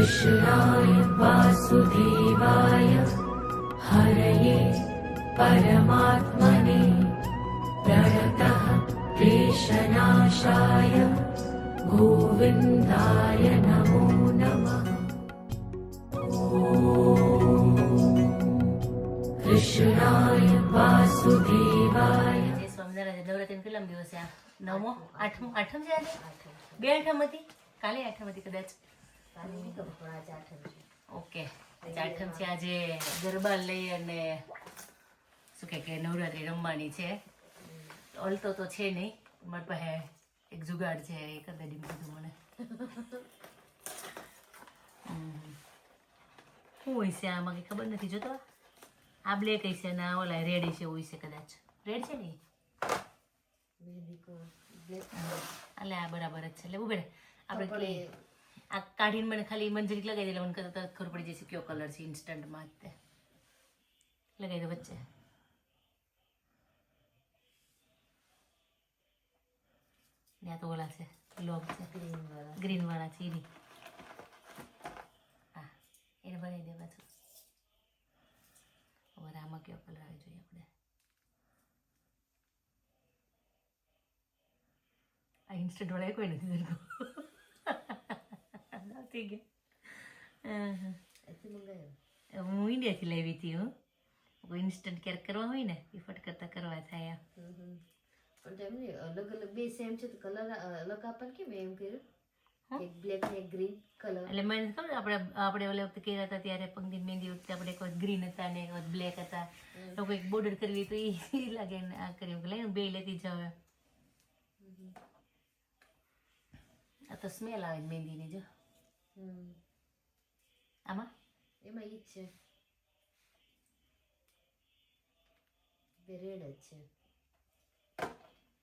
कृष्णाय वासुदेवाय हरये परमात्मने प्रणतः क्लेशनाशाय गोविन्दाय नमो नमः कृष्णाय वासुदेवाय જય સ્વામિનારાયણ નવરાત્રી કેટલા દિવસ છે આ નવમો આઠમો આઠમ છે આજે બે આઠમ હતી કાલે આઠમ હતી કદાચ ઓકે. આજે છે આજે ગરબા લઈ અને શું કે કે નવરાત્રી રમવાની છે. અલતો તો છે નહીં મારી પાસે એક જુગાડ છે એ કરી કીધું મને. શું હોય છે આમાં કંઈ ખબર નથી જોતો? આ બ્લેક હશે ને ઓલા રેડ છે હોય છે કદાચ. રેડ છે ને? એટલે આ બરાબર જ છે. એટલે ઉભે આપણે આ કાઢીને મને ખાલી મંજરીક લગાવી દે મને તરત ખબર પડી જશે કયો કલર છે ઇન્સ્ટન્ટમાં જ તે. લગાવી દો વચ્ચે. ને આ તો ઓલા છે લોગ છે. ગ્રીન વાળા છે એની. હા એને બનાવી દે પાછું. હવે આમાં કયો કલર આવી જોઈએ આપણે. આ ઇન્સ્ટન્ટ વાળા કોઈ નથી દરકો નથી ગયા હું ઇન્ડિયાથી લાવી હતી હું કોઈ ઇન્સ્ટન્ટ ક્યારેક કરવા હોય ને એ ફટકરતા કરવા થાય અલગ અલગ બે સેમ છે તો કલર અલગ આપણને કેમ એમ કર્યું એક બ્લેક ને ગ્રીન કલર એટલે મને ખબર આપણે આપણે ઓલી વખતે કર્યા હતા ત્યારે પંક્તિ મહેંદી વખતે આપણે એક ગ્રીન હતા ને એક બ્લેક હતા તો કોઈક બોર્ડર કરવી તો એ લાગે ને આ કર્યું લઈને બે લેતી જાવે. આ તો સ્મેલ આવે મહેંદીની જો આમાં એમાં ઈ જ છે બે રેડ જ છે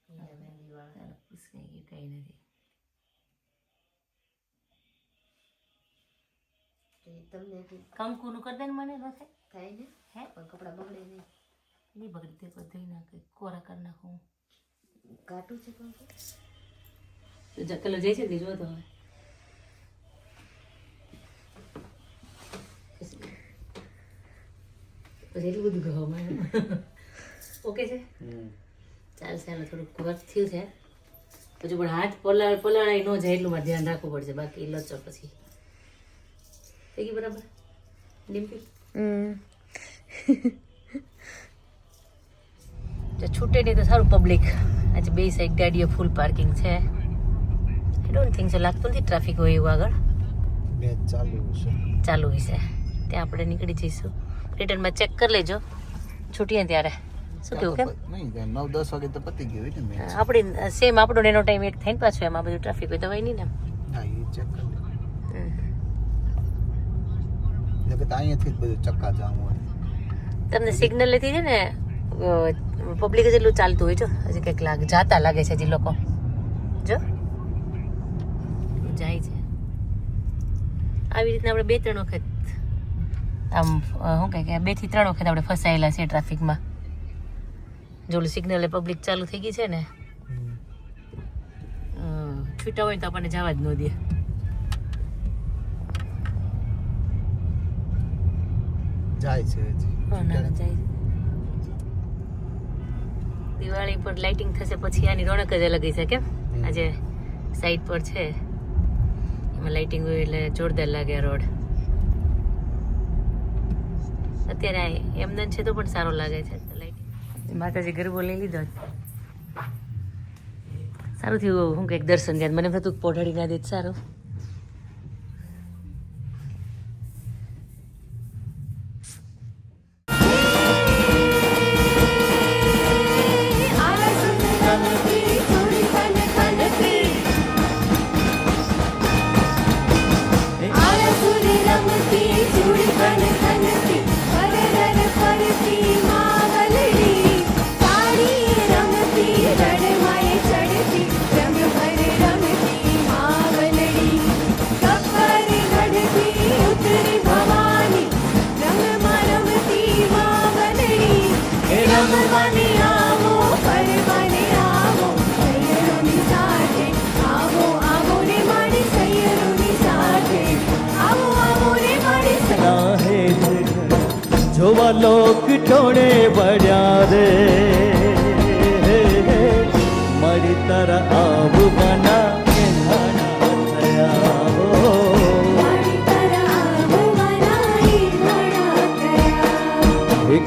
મહેંદી વાળા ચાલો ગયું કઈ નથી તમને કંકુનું કરી દે ને મને ન થાય થાય ને હે પણ કપડાં બગડે નહીં નહીં બગડી તે ધોઈ નાખે કોરા કરી નાખું ઘાટું છે પણ જકેલો જઈ છે ને જો તો હવે પછી એટલું બધું ગવામાં ઓકે છે? ચાલ ચાલો થોડુંક વર્ક થયું છે. પછી પણ હાથ પલા પલાળાઈ ન જાય એટલું મારે ધ્યાન રાખવું પડશે. બાકી લચો પછી. થઈ ગયું બરાબર? ડિમ્પી? જો છૂટે નહીં તો સારું પબ્લિક આજે બે સાઈડ ગાડીઓ ફૂલ પાર્કિંગ છે. આઈ ડોન્ટ થિંક સો લાગતું નથી ટ્રાફિક હોય એવું આગળ? ચાલુ છે. ચાલુ હશે. ત્યાં આપણે નીકળી જઈશું. રિટર્નમાં ચેક કરી લેજો. છૂટીએ ત્યારે. શું કેવું કેમ? નહીં નવ દસ વાગે તો પતી ગયું ને આપણી સેમ આપણો એનો ટાઈમ એક થઈને પાછું એમાં બધું ટ્રાફિક હોય તો હોય નહીં ને ચેક અહીંયાથી બધું ચક્કા જામ હોય. તમને સિગ્નલ લેતી છે ને પબ્લિક જેટલું ચાલતું હોય જો. હજી કંઈક લાગે જાતા લાગે છે હજી લોકો. જો. જાય છે. આવી રીતના આપણે બે ત્રણ વખત આમ શું કહે કે બેથી ત્રણ વખત આપણે ફસાયેલા છે ટ્રાફિકમાં. જોલું સિગ્નલ પબ્લિક ચાલુ થઈ ગઈ છે ને છૂટા હોય તો આપણને જવા જ ન દે. જાય છે. દિવાળી પર લાઇટિંગ થશે પછી આની રોનક જ અલગ છે કેમ? આજે સાઈડ પર છે. એમાં લાઇટિંગ હોય એટલે જોરદાર લાગે રોડ. અત્યારે એમને છે તો પણ સારો લાગે છે માતાજી ગરબો લઈ લીધો સારું થયું હું કંઈક દર્શન ગયા મને થતું પોઢાડી ના દે સારું. લોક ટોણે વળ્યા રે મારી તારા આવવાના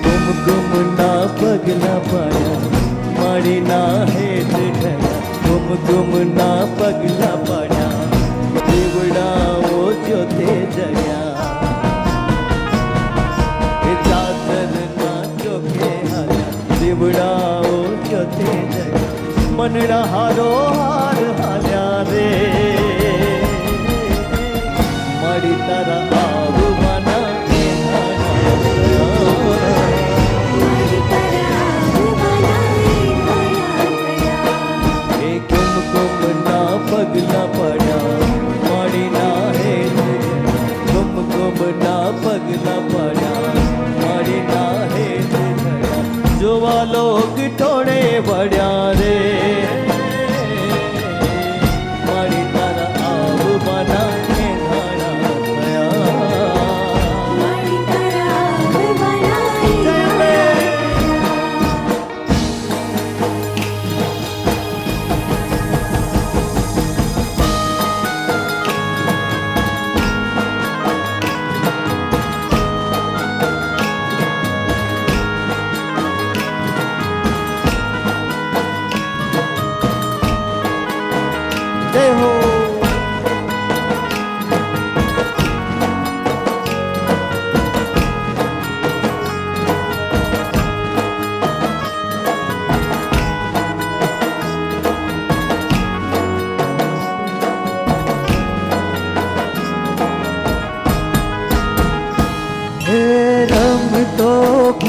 ગુમ ગુમ ના પગલા પાડ્યા મારી ના હેઠ ગુમ ગુમ ના પગલા પાડ્યા દેવડાઓ જોતે જયા એ મનડા હારો હાર હાલ્યા રે. મારી તારા આવવાના પગલા પડ્યા? મારી ના હે કુમ કુમ ના પગલા પડ્યા? મારી ના હે જોવા લોક ટોળે વળ્યા.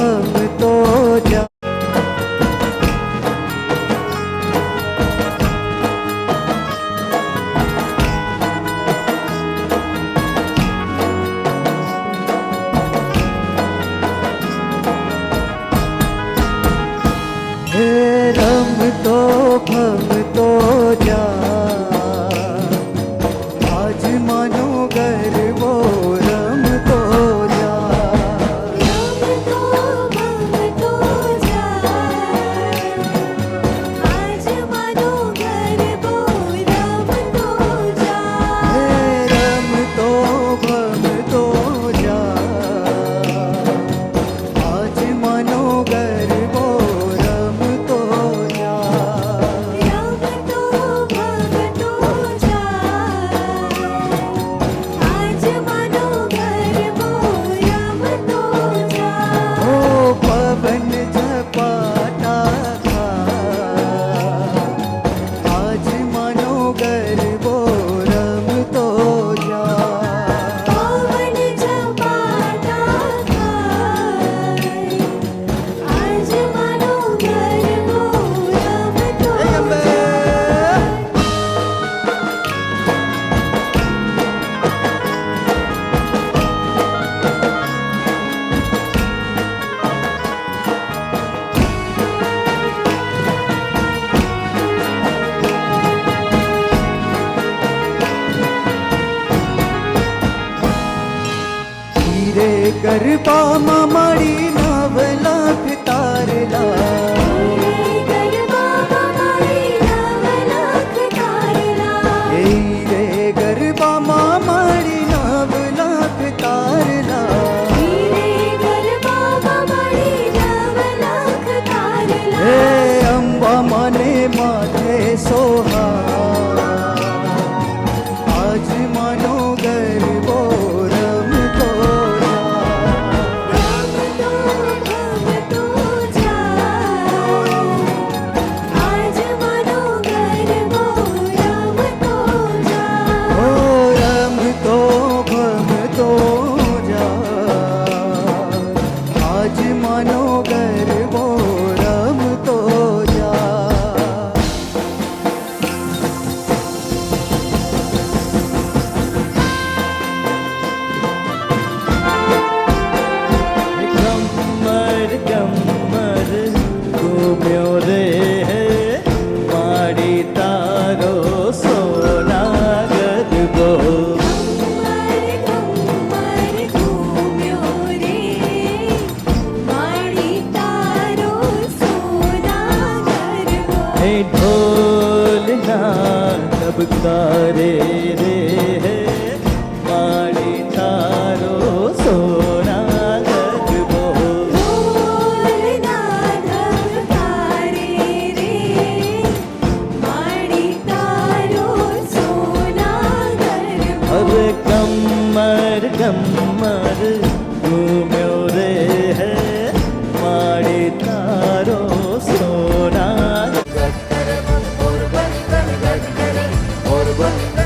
嗯。ગરબામાં મારી music. banho.